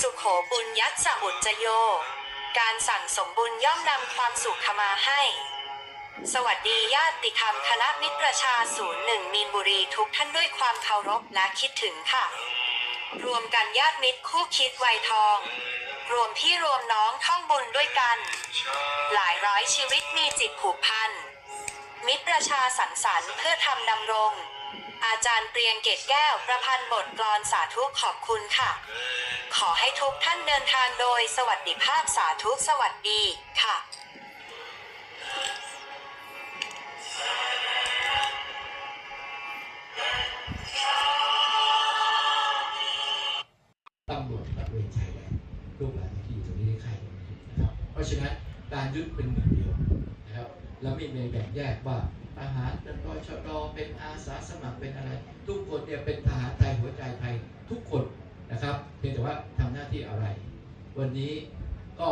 สุขโขบุญยัตสมุจโย การสั่งสมบุญย่อมนำความสุขมาให้ สวัสดีญาติธรรมคณะมิตรประชาศูนย์หนึ่งมีนบุรีทุกท่านด้วยความเคารพและคิดถึงค่ะ รวมกันญาติมิตรคู่คิดไวยทอง รวมพี่รวมน้องท่องบุญด้วยกัน หลายร้อยชีวิตมีจิตผูกพัน มิตรประชาสังสรรค์เพื่อทำดำรง อาจารย์เปรียงเกตแก้วประพันธ์บทกลอนสาธุขอบคุณค่ะ ขอให้ทุกท่านเดินทางโดยสวัสดิภาพสาธุสวัสดีค่ะ ยึดเป็นหนึ่งเดียวนะครับแล้วไม่มีแบ่งแยกว่าทหารเป็นรอยชดอเป็นอาสาสมัครเป็นอะไร ทุกคนเนี่ยเป็นทหารไทยหัวใจไทยทุกคนนะครับเพียงแต่ว่าทำหน้าที่อะไร วันนี้ก็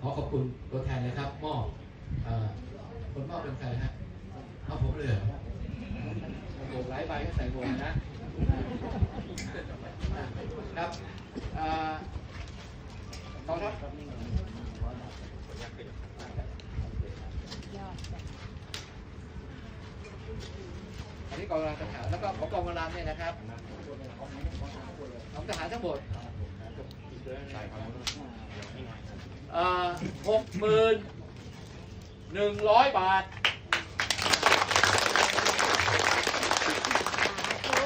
ขอขอบคุณตัวแทนนะครับมอบเอ่อคนมอบเป็นใครฮะเอาผมเลยเหรอโอ้โหลายใบก็ใส่หมวกนะครับเอ่อ กองทัพอันนี้กองกำลังทหารแล้วก็ของกองกำลังเนี่ยนะครับของทหารทั้งหมดเอ่อหกหมื่นหนึ่งร้อยบาท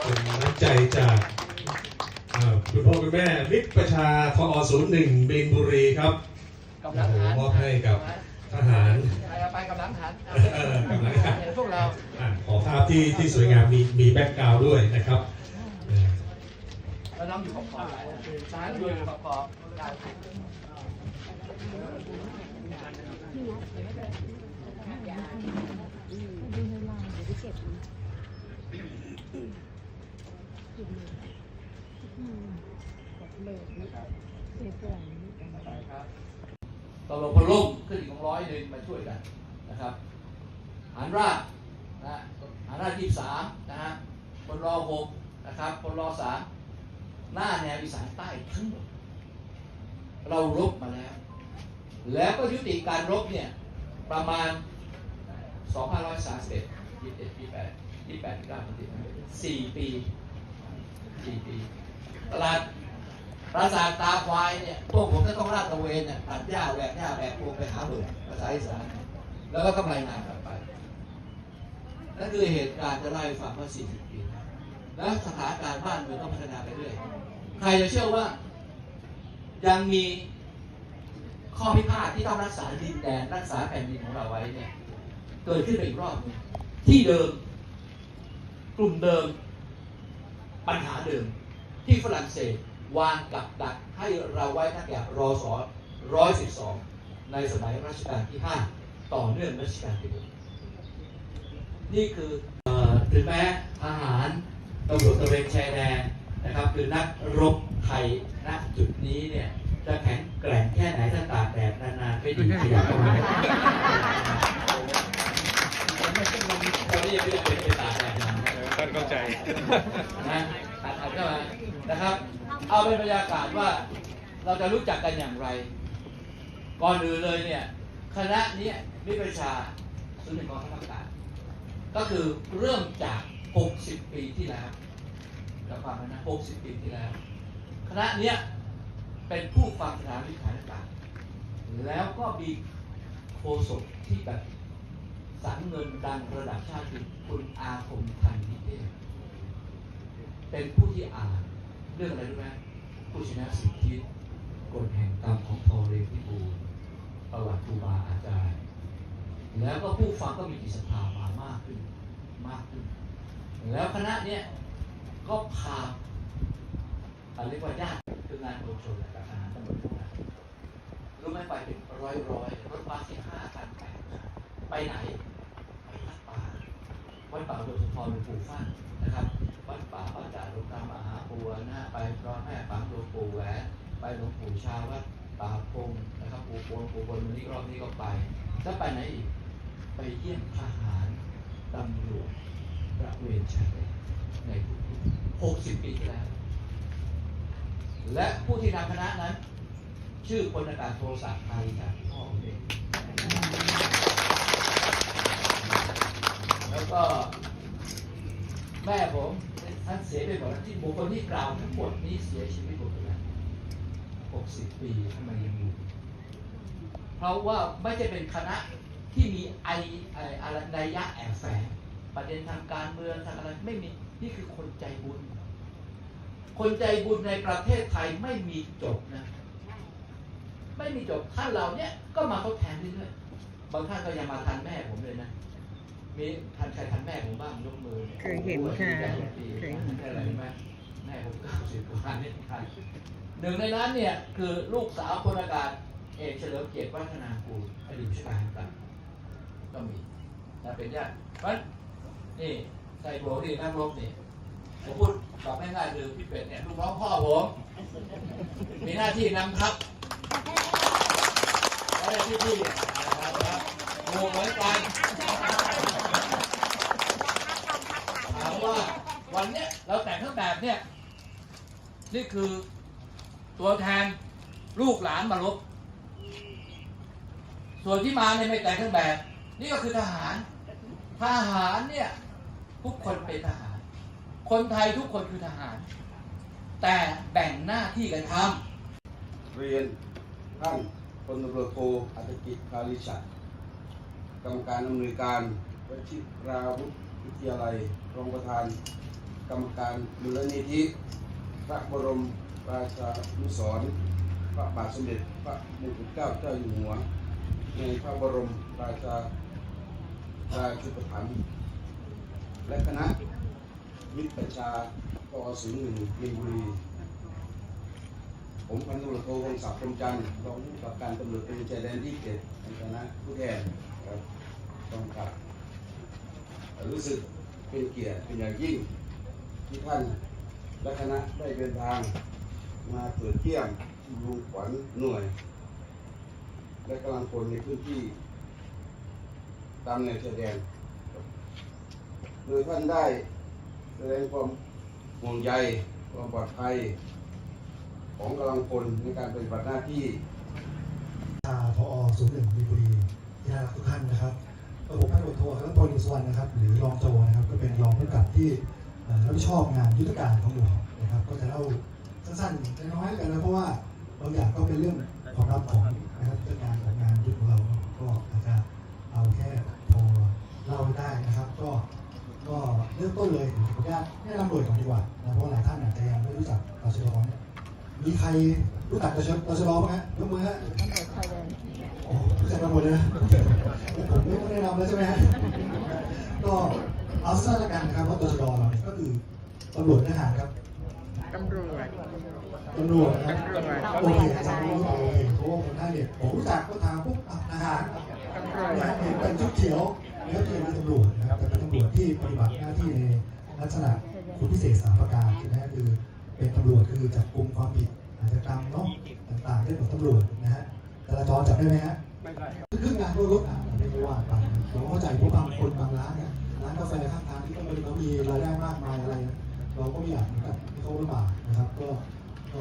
เป็นน้ำใจจากเอ่อคุณพ่อคุณแม่มิตรประชาทอศูนย์หนึ่งบินบุรีครับกำลังทหาร มอบให้กับทหารไป เอาไปกำลังทหารเออกำลังทหาพวกเราอะขอภาพที่ที่สวยงามมีมีแบ็กกราวด์ด้วยนะครับเออแล้วน้องอยู่ขอบขอบทหารอยู่ขอบขอบตำรวจพลล่มขึ้นอีกของร้อยหนึ่งมาช่วยกันนะครับ หารราชนะหารราชยี่สามนะฮะคนรอหกนะครับคนรอสามหน้าแนวอีสานใต้ทั้งหมดเรารบมาแล้ว แล้วก็ยุติการรบเนี่ยประมาณ2531 21 28 28 29 4 ปี 4 ปีตลาดปราสาทตาควายเนี่ยพวกผมก็ต้องลาดตระเวนเนี่ยตัดหญ้าแหวกหญ้าแบกพวกไปหาเบื่อภาษาอีสานแล้วก็กำไรงานกลับ นั่นคือเหตุการณ์จะไล่าให้ฟังว่า40ปีแล้วสถานการณ์บ้านเมืองก็พัฒนาไปเรื่อยใครจะเชื่อว่า ยังมีข้อพิพาทที่ต้องรักษาดินแดนรักษาแผ่นดินของเราไว้เนี่ยเกิดขึ้นไปอีกรอบหนึงที่เดิม กลุ่มเดิม ปัญหาเดิม ที่ฝรั่งเศสวางกับดักให้เราไว้ตั้งแต่รศ112 ในสมัยรัชกาลที่ 5 ต่อเนื่องรัชกาลที่6 นี่คือเอ่อถึงแม้ทหารตำรวจตระเวนชายแดนนะครับคือนักรบไทยณจุดนี้เนี่ยจะแข็งแกร่งแค่ไหนถ้าตากแดดนานๆไม่ดีขยับเข้ามาตอนนี้ยังไม่ได้เป็นตากแดดนานท่านเข้าใจนะตัดอัดเข้ามานะครับ เอาเป็นบรรยากาศว่าเราจะรู้จักกันอย่างไร ก่อนอื่นเลยเนี่ย คณะนี้มิประชาสุนทรกองทัพอากาศ ก็คือเริ่มจาก 60 ปีที่แล้วแล้วฟังนะ 60 ปีที่แล้ว คณะเนี้ยเป็นผู้ฟังสถานวิทยาศาสตร์แล้วก็มีโฆษกที่แบบสังเงินดังระดับชาติคือคุณอาคมพันธ์นิเทศเป็นผู้ที่อ่านเรื่องอะไรรู้ไหมผู้ชนะสิทธิกฎแห่งกรรมของทอเรนพิบูลประวัติครูบาอาจารย์ แล้วก็ผู้ฟังก็มีจิตศรัทธามามากขึ้นมากขึ้น แล้วคณะเนี้ยก็พาอะไรเรียกว่าญาติคืองานโดชนและกับทหารตำรวจทั้งหลายรู้ไหมไปเป็นร้อยร้อยๆรถบัสที่ห้าคันแปดไปไหนไปวัดป่าวัดป่าโดยสุพรหลวงปู่ฟ้านนะครับวัดป่าวัดจ่าหลวงตามหาปัวหน้าไปร้อนแม่ฝังหลวงปู่แหวนไปหลวงปู่ชาวัดป่าพงนะครับปู่ปนปูปนวันนี้รอบนี้ก็ไปแล้วไปไหนอีก ไปเยี่ยมทหารตำรวจประเวนชายแดนในพื้นที่60 ปีที่แล้ว และผู้ที่นำคณะนั้น ชื่อพลอากาศโทศักดิ์อาริยาพ่อผมเองแล้วก็แม่ผมท่านเสียไปหมดแล้วที่บุคคลที่กล่าวทั้งหมดนี้เสียชีวิตหมดแล้ว60 ปีทำไมยังอยู่ เพราะว่าไม่ใช่เป็นคณะ ที่มีไอไออะไรนัยยะแอบแฝงประเด็นทางการเมืองทางอะไรไม่มีนี่คือคนใจบุญ คนใจบุญในประเทศไทยไม่มีจบนะ ไม่มีจบท่านเราเนี่ยก็มาทดแทนเรื่อยๆบางท่านก็ยังมาทันแม่ผมเลยนะมีทันใครทันแม่ผมบ้างยกมือเคยเห็นค่ะเคยเห็นอะไรรู้ไหมแม่ผมเก้าสิบกว่าเนี่ยทันหนึ่งในนั้นเนี่ยคือลูกสาวพลอากาศเอกเฉลิมเกียรติวัฒนากูลอดีตผู้การต่าง ก็มีนะเป็นญาติเพราะฉะนั้นนี่ใส่โบที่นักรบนี่ผมพูดตอบง่ายๆคือพี่เป็ดเนี่ยลูกน้องพ่อผมมีหน้าที่นำทัพและที่พี่นะครับนะครับโมเหมือนกันถามว่าวันเนี้ยเราแต่งเครื่องแบบเนี่ยนี่คือตัวแทนลูกหลานมาลบส่วนที่มาเนี่ยไม่แต่งเครื่องแบบ นี่ก็คือทหาร ทหารเนี่ยทุกคนเป็นทหาร คนไทยทุกคนคือทหาร แต่แบ่งหน้าที่กันทำเรียนท่านพลตำรวจโทอัตกิจคาริชัดกรรมการอำนวยการวชิราวุธวิทยาลัยรองประธาน กรรมการมูลนิธิพระบรมราชานุสรณ์พระบาทสมเด็จพระมงกุฎเกล้าเจ้าอยู่หัวในพระบรมราชา ราชุปถัมภ์และคณะมิตรประชาปอศูนย์หนึ่งมีนบุรี ผมพันตำรวจโทวงศักดิ์พรมจันทร์รองผู้กับการตำรวจตระเวนชายแดนที่เจ็ดในฐานะผู้แทนครับกองกับ รู้สึกเป็นเกียรติเป็นอย่างยิ่ง ที่ท่านและคณะได้เดินทาง มาเปิดเที่ยมรูขวัญหน่วย และกำลังพลในพื้นที่ ตามแนวชายแดนโดยท่านได้แสดงความห่วงใยความปลอดภัย ของกำลังพลในการปฏิบัติหน้าที่ทาพอศูนย์หนึ่งมีบุรีที่น่ารักทุกท่านนะครับระบบพันตำรโทรัตนพลอินทร์สุวรรณนะครับ หรือรองโจนะครับ ก็เป็นรองผู้กับที่รับผิดชอบงานยุทธการของหน่วยนะครับ ก็จะเล่าสั้นๆน้อยๆกันนะเพราะว่าบางอย่างก็เป็นเรื่องความลับของ ริ่มต้นเลยผมขออนุญาตแนะนำหน่วยก่อนดีกว่านะเพราะหลายท่านอาจจะยังไม่รู้จักตชดเนี่ยมีใครรู้จักตชตชดบ้างฮะยกมือฮะโอ้รู้จักกันหมดเลยนะผมไม่ต้องแนะนำแล้วใช่ไหมฮะก็เอาสั้นละกันนะครับว่าตชดเราเนี่ยก็คือตำรวจทหารครับตำรวจตำรวจนะโอเคอาจารย์รู้โอเคเพราะว่าคนท่านเนี่ยผมรู้จักก็ถามปุ๊บทหารตำรวจนะฮะเห็นเป็นชุดเขียว แล้วเป็นตำรวจนะครับแต่เป็นตำรวจที่ปฏิบัติหน้าที่ในลักษณะคุณพิเศษสามประการนะฮะคือเป็นตำรวจคือจับกลุ่มความผิดอาชญากรรมเนาะต่างๆเรื่องของตำรวจนะฮะจราจรจับได้ไหมฮะครึ่งงานด้วยรถอะไม่ได้ว่าไปเราเข้าใจเพราะบางคนบางร้านเนี่ยร้านกาแฟข้างทางที่ก็ไม่ได้เขามีรายได้มากมายอะไร เราก็ไม่อยากเหมือนกับให้เขาลำบากนะครับ ก็ก็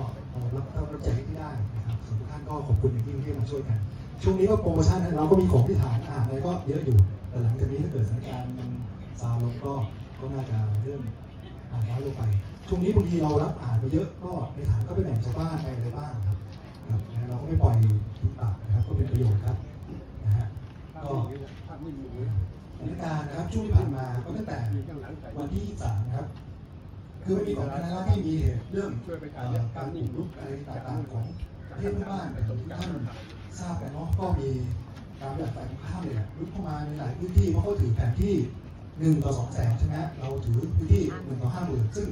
รับรับใจที่ได้นะครับส่วนทุกท่านก็ขอบคุณอย่างยิ่งที่มาช่วยกัน ช่วงนี้ก็โปรโมชั่นนะเราก็มีของที่ฐานอาหารอะไรก็เยอะอยู่ แต่หลังจากนี้ถ้าเกิดสถานการณ์มันซาลงก็ก็น่าจะเริ่มอ่านน้อยลงไป ช่วงนี้บางทีเรารับอ่านไปเยอะก็ในฐานก็ไปแบ่งชาวบ้านไปอะไรบ้างครับครับนะเราก็ไม่ปล่อยทิ้งปากนะครับก็เป็นประโยชน์ครับนะฮะก็สถานการณ์นะครับช่วงที่ผ่านมาก็ตั้งแต่วันที่23นะครับคือมันมีก่อนหน้านั้นที่มีเหตุเรื่องการบุกรุกอะไรต่างๆของประเทศเพื่อนบ้านท่าน ทราบกันเนาะก็มีการแบบฝ่ายตรงข้ามเนี่ยรุกเข้ามาในหลายพื้นที่เพราะเขาถือแผนที่1ต่อ2แสนใช่ไหมฮะเราถือพื้นที่1ต่อ5หมื่นซึ่ง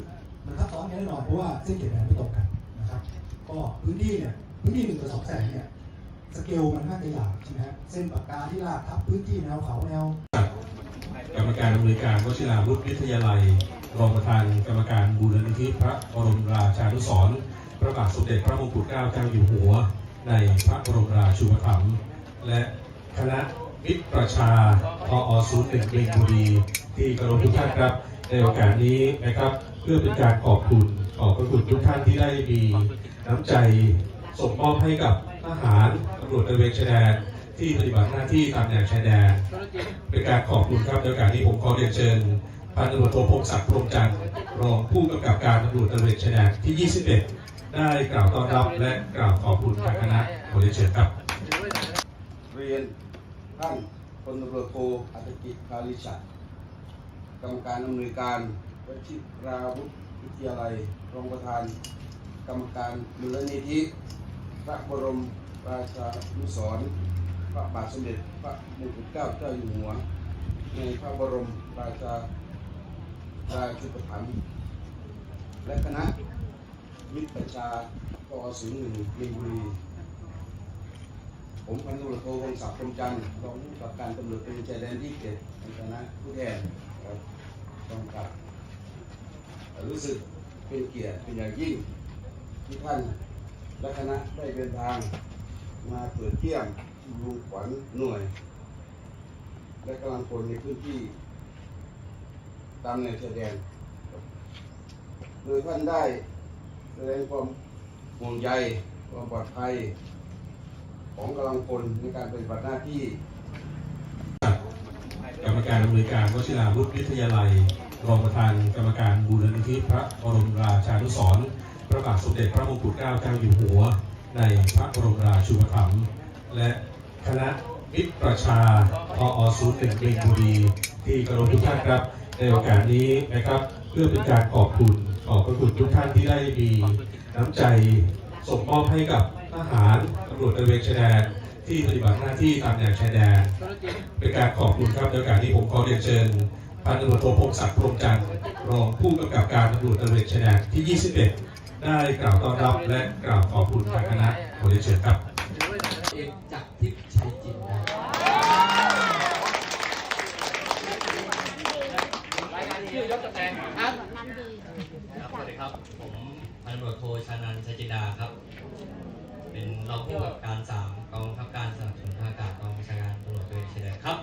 มันทับซ้อนกันแน่นอนเพราะว่าเส้นเขตแดนไม่ตรงกันนะครับ ก็พื้นที่เนี่ยพื้นที่1ต่อ2แสนเนี่ยสเกลมันน่าจะใหญ่ใช่ไหมฮะเส้นปากกาที่ลากทับพื้นที่แนวเขาแนวกรรมการอำนวยการวชิราวุธวิทยาลัย รองประธานกรรมการบูรณนิธิพระบรมราชานุสรณ์พระบาทสมเด็จพระมงกุฎเกล้าเจ้าอยู่หัว ในพระบรมราชูปถัมภ์และคณะมิตรประชาทอศูนย์หนึ่งเบงบุรีที่กรพทุกท่านครับ ในโอกาสนี้นะครับ เพื่อเป็นการขอบคุณขอบพระคุณทุกท่านที่ได้มีน้ำใจส่งมอบให้กับทหารตำรวจตระเวนชายแดนที่ปฏิบัติหน้าที่ตามแนวชายแดน เป็นการขอบคุณครับในโอกาสนี้ผมขอเรียนเชิญพันตำรวจโทพงศักดิ์พรมจันทร์รองผู้กำกับการตำรวจตระเวนชายแดนที่ 21 ได้กล่าวต้อนรับและกล่าวขอบคุณทางคณะขอเรียนเชิญครับ เรียนท่านพลตำรวจโทอัตกิจคาริชัดกรรมการอำนวยการวชิราวุธวิทยาลัยรองประธาน กรรมการมูลนิธิพระบรมราชานุสรณ์พระบาทสมเด็จพระมงกุฎเกล้าเจ้าอยู่หัว ในพระบรมราชาราชูปถัมภ์และคณะ มิตรประชาปอศูนย์หนึ่งมีนบุรี ผมพันตำรวจโทวงศักดิ์พรมจันทร์รองผู้กับการตำรวจตระเวนชายแดนที่เจ็ดในฐานะผู้แทนครับกองกับรู้สึกเป็นเกียรติเป็นอย่างยิ่ง ที่ท่านและคณะได้เดินทาง มาตรวจเยี่ยมลุงขวัญหน่วย และกำลังพลในพื้นที่ ตามแนวชายแดน โดยท่านได้ แสดงความห่วงใยความปลอดภัย ของกำลังพลในการปฏิบัติหน้าที่ กรรมการอำนวยการวชิราวุธวิทยาลัย รองประธานกรรมการบูรณนิธิพระบรมราชานุสรณ์พระบาทสมเด็จพระมงกุฎเกล้าเจ้าอยู่หัว ในพระบรมราชูปถัมภ์และคณะมิตรประชาทอศูนย์หนึ่งเบงบุรีที่กรพทุกท่านครับ ในโอกาสนี้นะครับ เพื่อเป็นการขอบคุณ ขอบพระคุณทุกท่านที่ได้มีน้ำใจส่งมอบให้กับทหารตำรวจตระเวนชายแดนที่ปฏิบัติหน้าที่ตามแนวชายแดนเป็นการขอบคุณครับในโอกาสนี้ผมขอเรียนเชิญพันตำรวจโทพงศักดิ์พรมจันทร์รองผู้กำกับการตำรวจตระเวนชายแดนที่ 21 ได้กล่าวต้อนรับและกล่าวขอบคุณทางคณะขอเรียนเชิญครับ เอกจากทิพย์ชัยจินดารายงานชื่อยศตำแหน่งครับ ครับสวัสดีครับ ผมพันตำรวจ โทชานันชจิดาครับ เป็นรองผู้กำกับการสามกองบังคับการสนับสนุนทางอากาศกองบัญชาการตำรวจตระเวนชายแดนครับ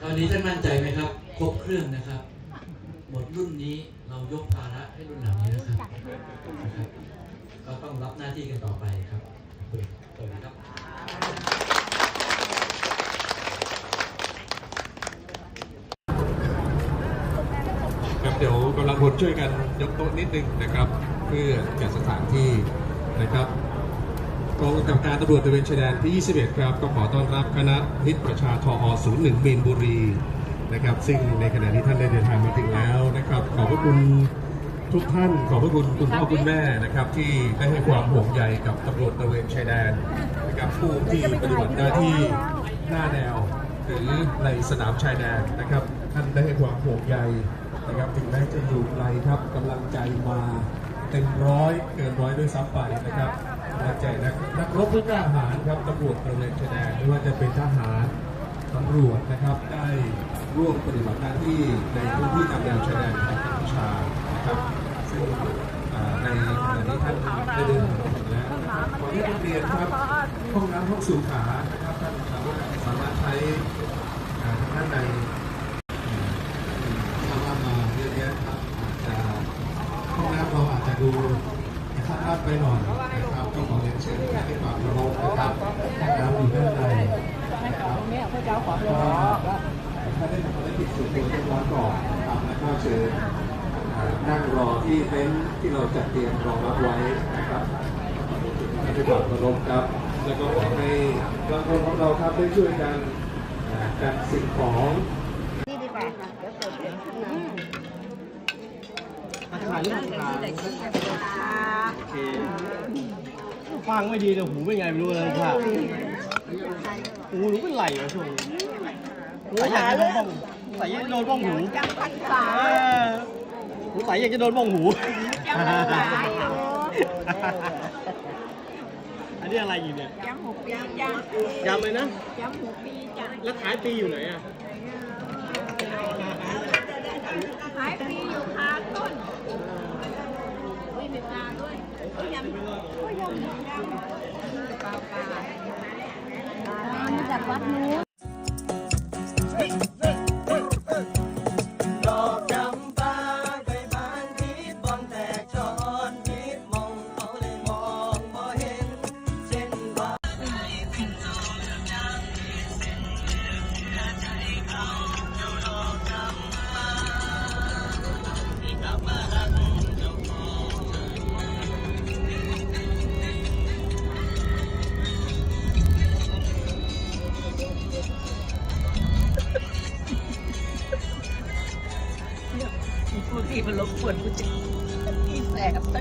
ตอนนี้ท่านมั่นใจไหมครับ ครบเครื่องนะครับหมดรุ่นนี้เรายกภาระให้รุ่นหลังนี้นะครับนะครับ ก็ต้องรับหน้าที่กันต่อไปครับสวัสดีครับครับเดี๋ยวกำลังพล ช่วยกันยกโต๊ะนิดนึงนะครับ เพื่อจัดสถานที่นะครับกองกำกับการตำรวจตระเวนชายแดนที่ 21 ครับ ก็ขอต้อนรับคณะมิตประชาทอ01มีนบุรีนะครับ ซึ่งในขณะนี้ท่านได้เดินทางมาถึงแล้วนะครับ ขอบพระคุณทุกท่าน ขอบพระคุณคุณพ่อคุณแม่นะครับ ที่ได้ให้ความห่วงใยกับตำรวจตระเวนชายแดนนะครับผู้ที่ปฏิบัติหน้าที่หน้าแนวหรือในสนามชายแดนนะครับ ท่านได้ให้ความห่วงใย นะครับถึงแม้จะอยู่ไกลครับกำลังใจมาเต็มร้อยเกินร้อยด้วยซ้ำไปนะครับกำลังใจนักนักรบผู้กล้าหาญครับตำรวจตระเวนชายแดนไม่ว่าจะเป็นทหารตำรวจนะครับได้ร่วมปฏิบัติหน้าที่ในพื้นที่ตามแนวชายแดนของกัมพูชานะครับซึ่งในขณะนี้ท่านได้เดินทางมาถึงแล้วนะครับขอให้นักเรียนครับห้องน้ำห้องสุขานะครับท่านสามารถใช้อ่าทางด้านใน ถ้าว่ามาเยอะแยะครับอาจจะห้องน้ำเราอาจจะดูสะอาดไปหน่อยนะครับก็ขอเรียนเชิญให้ความเคารพนะครับห้องน้ำอยู่ด้านในนะครับก็ถ้าได้ทำภารกิจสุดเป็นเรียบร้อยก่อนนะครับแล้วก็เชิญนั่งรอที่เต็นท์ที่เราจัดเตรียมรองรับไว้นะครับให้ความเคารพครับ แล้วก็ขอให้กำลังพลของเราครับได้ช่วยกันจัดสิ่งขอ่าจัดสิ่งของฟังไม่ดีเลยหูเป็นไงไม่รู้เลยค่ะหูหนูเป็นไหลเหรอช่วงนี้หูใส่ยากจะโดนบ้องใส่ยาโดนบ้องหูหูใส่อยากจะโดนบ้องหูอันนี้อะไรอยู่เนี่ยยำหกปีจ้ะยำเลยนะยำหกปีจ้ะแล้วท้ายปีอยู่ไหนอะ ขายปีอยู่คาต้นเด็ดดาด้วยก็ยำก็ยำยำปลาปลามาจากวัดนู้น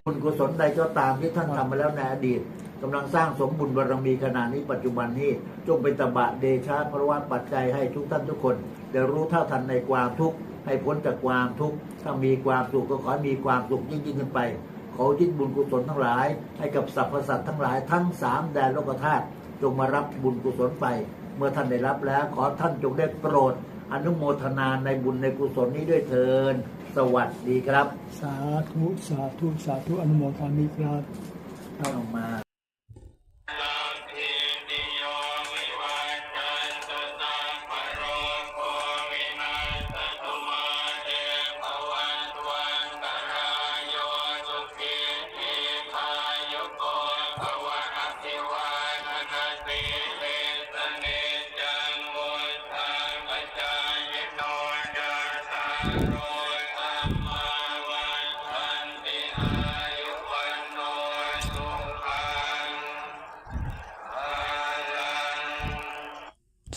บุญกุศลใดก็ตามที่ท่านทำมาแล้วในอดีตกำลังสร้างสมบุญบารมีขณะนี้ปัจจุบันนี้จงเป็นตบะเดชะพระวัตปัจจัยให้ทุกท่านทุกคนได้รู้เท่าทันในความทุกข์ให้พ้นจากความทุกข์ถ้ามีความสุขก็ขอให้มีความสุขยิ่งยิ่งขึ้นไป ขอยิ่งบุญกุศลทั้งหลาย ให้กับสรรพสัตว์ทั้งหลายทั้งสามแดนโลกธาตุจงมารับบุญกุศลไป เมื่อท่านได้รับแล้ว ขอท่านจงได้โปรดอนุโมทนาในบุญในกุศลนี้ด้วยเถิน สวัสดีครับ สาธุ สาธุ สาธุ อนุโมทามิครับ เข้ามา